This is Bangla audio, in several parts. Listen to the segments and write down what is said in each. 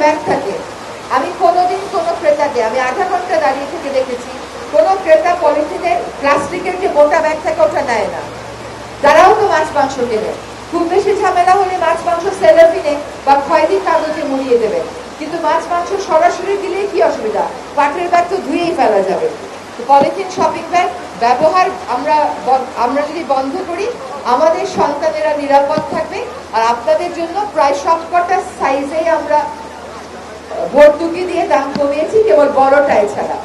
ব্যাগ থাকে। আমি কোনোদিন কোনো ক্রেতাকে আমি আধা ঘণ্টা দাঁড়িয়ে থেকে দেখেছি, কোনো ক্রেতা পলিথিনে প্লাস্টিকের যে মোটা ব্যাগ থাকে ওটা নেয় না। তারাও তো মাছ মাংস কেনে। খুব বেশি ঝামেলা হলে মাছ মাংস সেলাফিনে বা খয়রি কাগজে মুড়িয়ে দেবে। কিন্তু মাছ মাংস সরাসরি দিলেই কি অসুবিধা? পাটের ব্যাগ তো ধুয়েই ফেলা যাবে। পলিথিন শপিং ব্যাগ ব্যবহার আমরা আমরা যদি বন্ধ করি, আমাদের সন্তানেরা নিরাপদ থাকবে। আর আপনাদের জন্য প্রায় সবকটা সাইজেই আমরা ভর্তুকি দিয়ে দাম কমিয়েছি, কেবল বড়টাই ছাড়া।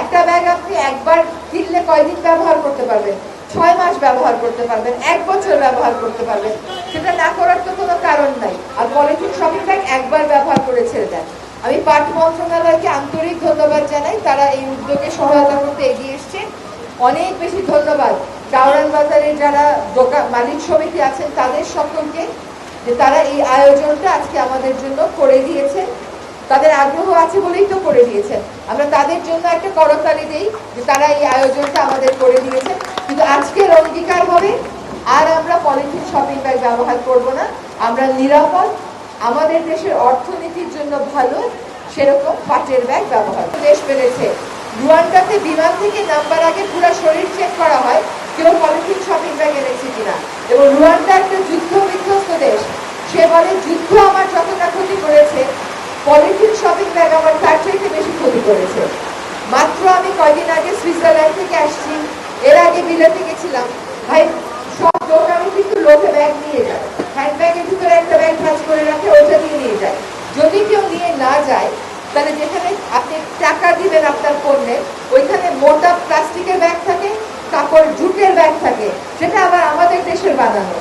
একটা ব্যাগ আপনি একবার কিনলে কয়দিন ব্যবহার করতে পারবেন? ছয় মাস ব্যবহার করতে পারবেন, এক বছর ব্যবহার করতে পারবেন। সেটা না করার তো কোনো কারণ নাই। আর পলিথিন শপিং ব্যাগ একবার ব্যবহার করে ছেড়ে দেন। আমি পাট মন্ত্রণালয়কে আন্তরিক ধন্যবাদ জানাই, তারা এই উদ্যোগে সহায়তা করতে এগিয়ে এসছে। অনেক বেশি ধন্যবাদ। চাওড়ান বাজারের যারা দোকান মালিক সমিতি আছেন, তাদের সকলকে, যে তারা এই আয়োজনটা আজকে আমাদের জন্য করে দিয়েছেন তাদের আগ্রহ আছে বলেই তো করে দিয়েছেন। আমরা তাদের জন্য একটা করতালি দিই যে তারা এই আয়োজনটা আমাদের করে দিয়েছেন। কিন্তু আজকের অঙ্গীকার হবে, আর আমরা পলিথিন শপিং ব্যাগ ব্যবহার করব না। আমরা নিরাপদ, আমাদের দেশের অর্থনীতির জন্য ভালো, সেরকম পাটের ব্যাগ ব্যবহার। দেশ বেড়েছে রুয়ান্ডাতে বিমান থেকে নাম্বার আগে পুরো শরীর চেক করা হয়, কেউ পলিথিন শপিং ব্যাগ এনেছে কিনা। এবং রুয়ান্ডা একটা যুদ্ধ বিধ্বস্ত দেশ। সে বলে, যুদ্ধ আমার যতটা ক্ষতি করেছে পলিথিন শপিং ব্যাগ আমার তার চাইতে বেশি ক্ষতি করেছে। মাত্র আমি কয়দিন আগে সুইজারল্যান্ড থেকে আসছি। এর আগে বিলেতে গেছিলাম। ভাই, সব লোক আমি কিন্তু লোকে ব্যাগ নিয়ে যায়। হ্যান্ডব্যাগের ভিতরে একটা ব্যাগ ভাজ করে রাখে ওইটা দিয়ে নিয়ে যায়। যদি কেউ নিয়ে না যায়, তাহলে যেখানে আপনি টাকা দিবেন আপনার পণ্যে, ওইখানে মোটা প্লাস্টিকের ব্যাগ থাকে, কাপড় জুটের ব্যাগ থাকে যেটা আবার আমাদের দেশের বানানো।